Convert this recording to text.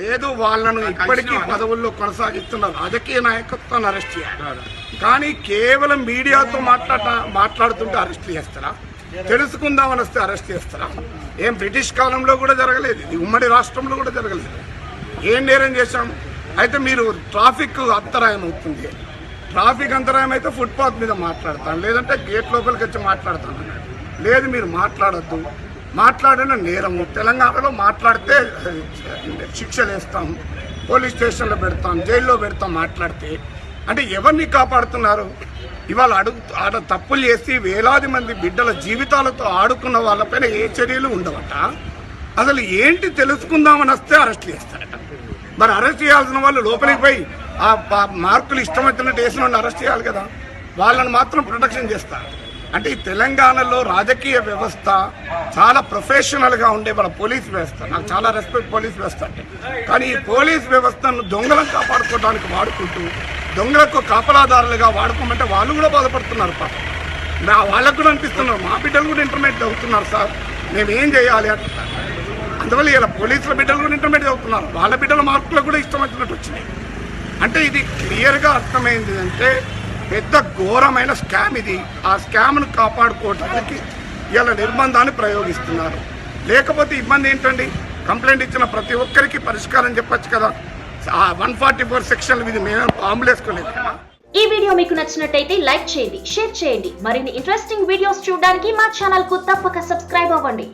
లేదు వాళ్ళను ఇప్పటికీ పదవుల్లో కొనసాగిస్తున్న రాజకీయ నాయకత్వాన్ని అరెస్ట్ చేయాలి. కానీ కేవలం మీడియాతో మాట్లాడ మాట్లాడుతుంటే అరెస్ట్ చేస్తారా? తెలుసుకుందామని వస్తే అరెస్ట్ చేస్తారా? ఏం బ్రిటిష్ కాలంలో కూడా జరగలేదు ఇది ఉమ్మడి రాష్ట్రంలో కూడా జరగలేదు. ఏం నేరం చేశాం? అయితే మీరు ట్రాఫిక్ అంతరాయం అవుతుంది. ట్రాఫిక్ అంతరాయం అయితే ఫుట్పాత్ మీద మాట్లాడతాను. లేదంటే గేట్ లోపలికి వచ్చి మాట్లాడతాను. లేదు మీరు మాట్లాడద్దు. మాట్లాడిన నేరము. తెలంగాణలో మాట్లాడితే శిక్షలు వేస్తాం పోలీస్ స్టేషన్లో పెడతాం జైల్లో పెడతాం మాట్లాడితే. అంటే ఎవరిని కాపాడుతున్నారు? ఇవాళ అడుగు ఆడ తప్పులు చేసి వేలాది మంది బిడ్డల జీవితాలతో ఆడుకున్న వాళ్ళపైన ఏ చర్యలు ఉండవట? అసలు ఏంటి తెలుసుకుందామని వస్తే అరెస్ట్ చేస్తారట. మరి అరెస్ట్ చేయాల్సిన వాళ్ళు లోపలికి పోయి ఆ మార్కులు ఇష్టం వేసిన వాళ్ళని అరెస్ట్ చేయాలి కదా? వాళ్ళని మాత్రం ప్రొటెక్షన్ చేస్తారు. అంటే ఈ తెలంగాణలో రాజకీయ వ్యవస్థ చాలా ప్రొఫెషనల్గా ఉండే మన పోలీస్ వ్యవస్థ. నాకు చాలా రెస్పెక్ట్ పోలీస్ వ్యవస్థ అంటే. కానీ ఈ పోలీస్ వ్యవస్థను దొంగలను కాపాడుకోవడానికి వాడుకుంటూ దొంగలకు కాపలాదారులుగా వాడుకోమంటే వాళ్ళు కూడా బాధపడుతున్నారు పాప. నా వాళ్ళకు కూడా అనిపిస్తున్నారు. మా బిడ్డలు కూడా ఇంటర్మీడియట్ చదువుతున్నారు సార్. మేము ఏం చేయాలి అంటున్నారు అందువల్ల ఇలా పోలీసుల బిడ్డలు కూడా ఇంటర్మీడియట్ చదువుతున్నారు వాళ్ళ బిడ్డల మార్కులకు కూడా ఇష్టం వచ్చినట్టు వచ్చినాయి. అంటే ఇది క్లియర్గా అర్థమైంది అంటే పెద్ద ఘోరమైన స్కామ్ ఇది. ఆ స్కామ్ను కాపాడుకోవడానికి ఇలా నిర్బంధాన్ని ప్రయోగిస్తున్నారు. లేకపోతే ఇబ్బంది ఏంటండి? కంప్లైంట్ ఇచ్చిన ప్రతి ఒక్కరికి పరిష్కారం చెప్పచ్చు కదా. ఆ వన్ ఫార్టీ ఫోర్ సెక్షన్ ఇది మేము ఆంబులేసుకోలేదు కదా. ఈ వీడియో మీకు నచ్చినట్టయితే లైక్ చేయండి షేర్ చేయండి. మరిన్ని ఇంట్రెస్టింగ్ వీడియోస్ చూడడానికి మా ఛానల్కు తప్పక సబ్స్క్రైబ్ అవ్వండి.